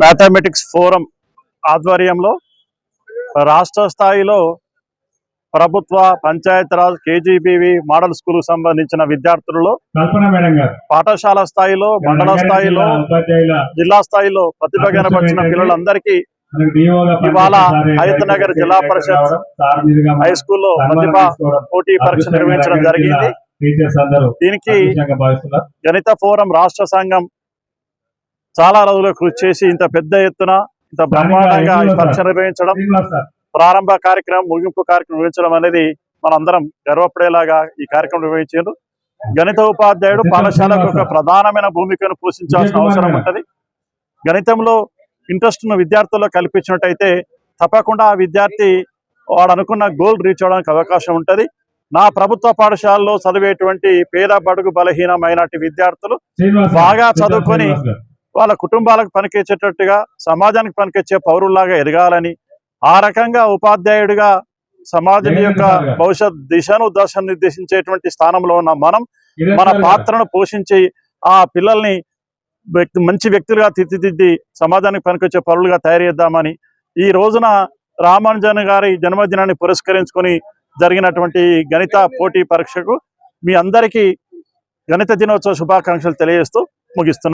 Mathematics forum ఆధ్వర్యంలో రాష్ట్ర స్థాయిలో ప్రభుత్వ పంచాయతీరాజ్ కేజీబీవి మోడల్ స్కూల్ సంబంధించిన విద్యార్థులలో పాఠశాల స్థాయిలో మండల స్థాయిలో జిల్లా స్థాయిలో ప్రతిభ కనపరిచిన పిల్లలందరికీ ఇవాళ పనిచేసే సార్ హయత్ నగర్ జిల్లా పరిషత్ హై స్కూల్లో ప్రతిభ పోటీ పరీక్ష నిర్వహించడం జరిగింది. దీనికి గణిత ఫోరం రాష్ట్ర సంఘం చాలా రోజులు కృషి చేసి ఇంత పెద్ద ఎత్తున ఇంత బ్రహ్మాండంగా పరీక్ష నిర్వహించడం ప్రారంభ కార్యక్రమం ముగింపు కార్యక్రమం నిర్వహించడం అనేది మనందరం గర్వపడేలాగా ఈ కార్యక్రమం నిర్వహించారు. గణిత ఉపాధ్యాయుడు పాఠశాలకు ఒక ప్రధానమైన భూమికను పోషించాల్సిన అవసరం ఉంటది. గణితంలో ఇంట్రెస్ట్ను విద్యార్థుల్లో కల్పించినట్టయితే తప్పకుండా ఆ విద్యార్థి వాడు అనుకున్న గోల్ రీచ్ అవడానికి అవకాశం ఉంటది. నా ప్రభుత్వ పాఠశాలలో చదివేటువంటి పేద బడుగు బలహీన మైనార్టీ విద్యార్థులు బాగా చదువుకొని. వాళ్ళ కుటుంబాలకు పనికొచ్చేటట్టుగా సమాజానికి పనికొచ్చే పౌరుల్లాగా ఎదగాలని ఆ రకంగా ఉపాధ్యాయుడిగా సమాజం యొక్క భవిష్యత్ దిశను దశను నిర్దేశించేటువంటి స్థానంలో ఉన్న మనం మన. పాత్రను పోషించి ఆ పిల్లల్ని మంచి వ్యక్తులుగా తీర్చిదిద్ది సమాజానికి పనికొచ్చే పౌరులుగా తయారు చేద్దామని ఈ రోజున రామానుజన్ గారి జన్మదినాన్ని పురస్కరించుకొని జరిగినటువంటి గణిత పోటీ పరీక్షకు మీ అందరికీ గణిత దినోత్సవ శుభాకాంక్షలు తెలియజేస్తూ ముగిస్తున్నాను